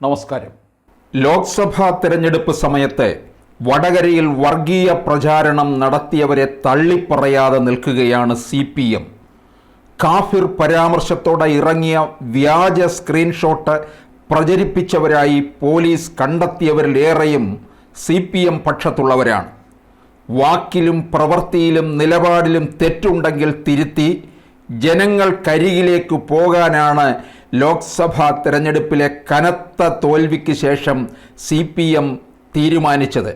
നമസ്കാരം. ലോക്സഭാ തെരഞ്ഞെടുപ്പ് സമയത്ത് വടകരയിൽ വർഗീയ പ്രചാരണം നടത്തിയവരെ തള്ളിപ്പറയാതെ നിൽക്കുകയാണ് സി പി എം. കാഫിർ പരാമർശത്തോടെ ഇറങ്ങിയ വ്യാജ സ്ക്രീൻഷോട്ട് പ്രചരിപ്പിച്ചവരായി പോലീസ് കണ്ടെത്തിയവരിലേറെയും സി പി എം പക്ഷത്തുള്ളവരാണ്. വാക്കിലും പ്രവൃത്തിയിലും നിലപാടിലും തെറ്റുണ്ടെങ്കിൽ തിരുത്തി ജനങ്ങൾ ജനങ്ങൾക്കരികിലേക്ക് പോകാനാണ് ലോക്സഭാ തെരഞ്ഞെടുപ്പിലെ കനത്ത തോൽവിക്ക് ശേഷം സി പി എം തീരുമാനിച്ചത്.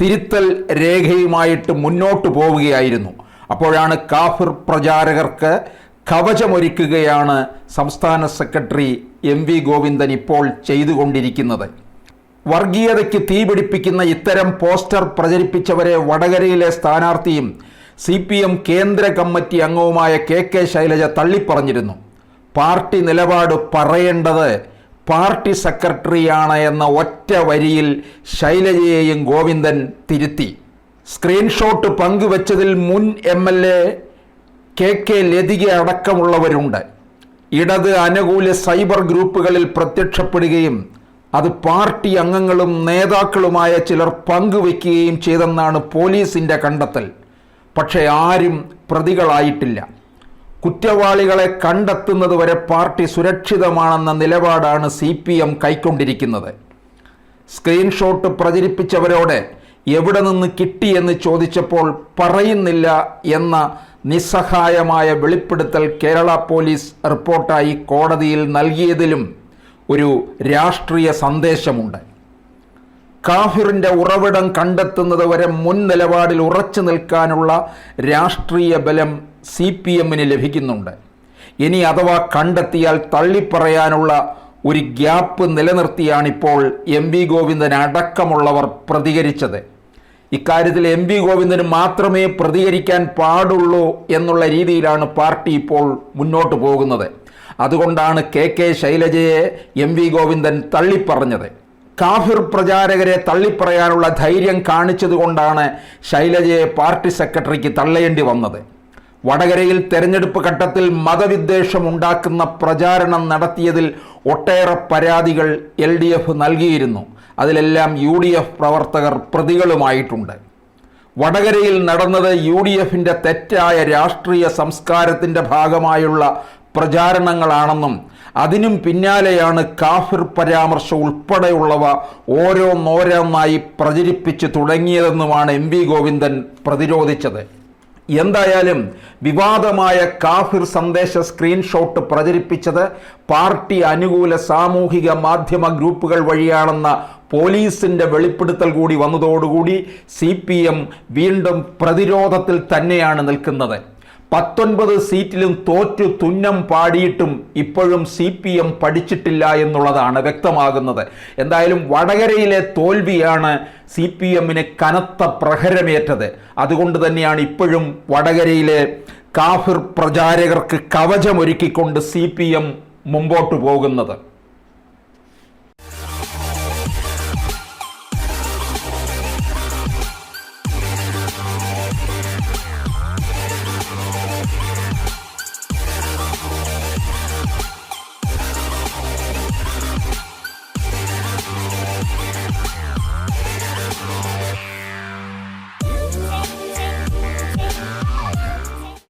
തിരുത്തൽ രേഖയുമായിട്ട് മുന്നോട്ട് പോവുകയായിരുന്നു. അപ്പോഴാണ് കാഫിർ പ്രചാരകർക്ക് കവചമൊരുക്കുകയാണ് സംസ്ഥാന സെക്രട്ടറി എം വി ഗോവിന്ദൻ ഇപ്പോൾ ചെയ്തുകൊണ്ടിരിക്കുന്നത്. വർഗീയതയ്ക്ക് തീപിടിപ്പിക്കുന്ന ഇത്തരം പോസ്റ്റർ പ്രചരിപ്പിച്ചവരെ വടകരയിലെ സ്ഥാനാർത്ഥിയും സി കേന്ദ്ര കമ്മിറ്റി അംഗവുമായ കെ കെ ശൈലജ തള്ളിപ്പറഞ്ഞിരുന്നു. പാർട്ടി നിലപാട് പറയേണ്ടത് പാർട്ടി സെക്രട്ടറിയാണ് എന്ന ഒറ്റ വരിയിൽ ശൈലജയെയും ഗോവിന്ദൻ തിരുത്തി. സ്ക്രീൻഷോട്ട് പങ്കുവച്ചതിൽ മുൻ M L A K K Lathika അടക്കമുള്ളവരുണ്ട്. ഇടത് അനുകൂല സൈബർ ഗ്രൂപ്പുകളിൽ പ്രത്യക്ഷപ്പെടുകയും അത് പാർട്ടി അംഗങ്ങളും നേതാക്കളുമായ ചിലർ പങ്കുവയ്ക്കുകയും ചെയ്തെന്നാണ് പോലീസിന്റെ കണ്ടെത്തൽ. പക്ഷേ ആരും പ്രതികളായിട്ടില്ല. കുറ്റവാളികളെ കണ്ടെത്തുന്നത് വരെ പാർട്ടി സുരക്ഷിതമാണെന്ന നിലപാടാണ് സി പി എം കൈക്കൊണ്ടിരിക്കുന്നത്. സ്ക്രീൻഷോട്ട് പ്രചരിപ്പിച്ചവരോട് എവിടെ നിന്ന് കിട്ടിയെന്ന് ചോദിച്ചപ്പോൾ പറയുന്നില്ല എന്ന നിസ്സഹായമായ വെളിപ്പെടുത്തൽ കേരള പോലീസ് റിപ്പോർട്ടായി കോടതിയിൽ നൽകിയതിലും ഒരു രാഷ്ട്രീയ സന്ദേശമുണ്ട്. കാഫിറിന്റെ ഉറവിടം കണ്ടെത്തുന്നത് വരെ മുൻ നിലപാടിൽ ഉറച്ചു നിൽക്കാനുള്ള രാഷ്ട്രീയ ബലം സി പി എമ്മിന് ലഭിക്കുന്നുണ്ട്. ഇനി അഥവാ കണ്ടെത്തിയാൽ തള്ളിപ്പറയാനുള്ള ഒരു ഗ്യാപ്പ് നിലനിർത്തിയാണിപ്പോൾ എം വി ഗോവിന്ദൻ അടക്കമുള്ളവർ പ്രതികരിച്ചത്. ഇക്കാര്യത്തിൽ എം വി ഗോവിന്ദന് മാത്രമേ പ്രതികരിക്കാൻ പാടുള്ളൂ എന്നുള്ള രീതിയിലാണ് പാർട്ടി ഇപ്പോൾ മുന്നോട്ട് പോകുന്നത്. അതുകൊണ്ടാണ് കെ കെ ശൈലജയെ എം വി ഗോവിന്ദൻ തള്ളിപ്പറഞ്ഞത്. കാഫിർ പ്രചാരകരെ തള്ളിപ്പറയാനുള്ള ധൈര്യം കാണിച്ചതുകൊണ്ടാണ് ശൈലജയെ പാർട്ടി സെക്രട്ടറിക്ക് തള്ളേണ്ടി വന്നത്. വടകരയിൽ തെരഞ്ഞെടുപ്പ് ഘട്ടത്തിൽ മതവിദ്വേഷം ഉണ്ടാക്കുന്ന പ്രചാരണം നടത്തിയതിൽ ഒട്ടേറെ പരാതികൾ എൽ ഡി എഫ് നൽകിയിരുന്നു. അതിലെല്ലാം യു ഡി എഫ് പ്രവർത്തകർ പ്രതികളുമായിട്ടുണ്ട്. വടകരയിൽ നടന്നത് യു ഡി എഫിന്റെ തെറ്റായ രാഷ്ട്രീയ സംസ്കാരത്തിന്റെ ഭാഗമായുള്ള പ്രചാരണങ്ങളാണെന്നും അതിനും പിന്നാലെയാണ് കാഫിർ പരാമർശം ഉൾപ്പെടെയുള്ളവ ഓരോന്നോരോന്നായി പ്രചരിപ്പിച്ചു തുടങ്ങിയതെന്നുമാണ് എം വി ഗോവിന്ദൻ പ്രതിരോധിച്ചത്. എന്തായാലും വിവാദമായ കാഫിർ സന്ദേശ സ്ക്രീൻഷോട്ട് പ്രചരിപ്പിച്ചത് പാർട്ടി അനുകൂല സാമൂഹിക മാധ്യമ ഗ്രൂപ്പുകൾ വഴിയാണെന്ന പോലീസിന്റെ വെളിപ്പെടുത്തൽ കൂടി വന്നതോടുകൂടി സി പി എം വീണ്ടും പ്രതിരോധത്തിൽ തന്നെയാണ് നിൽക്കുന്നത്. പത്തൊൻപത് സീറ്റിലും തോറ്റു തുന്നം പാടിയിട്ടും ഇപ്പോഴും സി പി എം പഠിച്ചിട്ടില്ല എന്നുള്ളതാണ് വ്യക്തമാകുന്നത്. എന്തായാലും വടകരയിലെ തോൽവിയാണ് സി പി എമ്മിന് കനത്ത പ്രഹരമേറ്റത്. അതുകൊണ്ട് തന്നെയാണ് ഇപ്പോഴും വടകരയിലെ കാഫിർ പ്രചാരകർക്ക് കവചമൊരുക്കിക്കൊണ്ട് സി പി എം മുമ്പോട്ട് പോകുന്നത്.